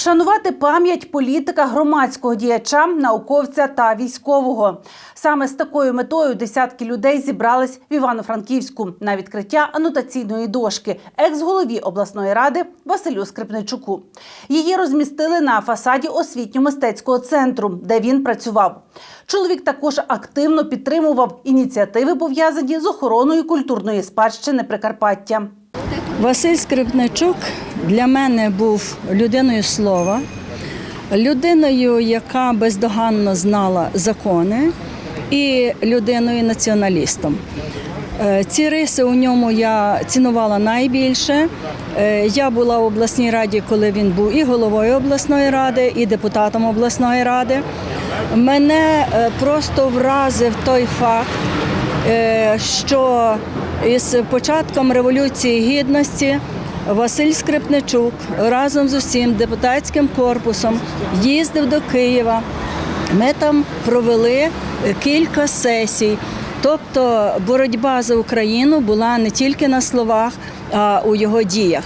Вшанувати пам'ять політика, громадського діяча, науковця та військового. Саме з такою метою десятки людей зібрались в Івано-Франківську на відкриття анотаційної дошки екс-голові обласної ради Василю Скрипничуку. Її розмістили на фасаді освітньо-мистецького центру, де він працював. Чоловік також активно підтримував ініціативи, пов'язані з охороною культурної спадщини Прикарпаття. Василь Скрипничук для мене був людиною слова, людиною, яка бездоганно знала закони, і людиною націоналістом. Е, Ці риси у ньому я цінувала найбільше. Е, Я була в обласній раді, коли він був і головою обласної ради, і депутатом обласної ради. Мене е, просто вразив той факт, що із початком Революції Гідності Василь Скрипничук разом з усім депутатським корпусом їздив до Києва. Ми там провели кілька сесій. Тобто боротьба за Україну була не тільки на словах, а у його діях.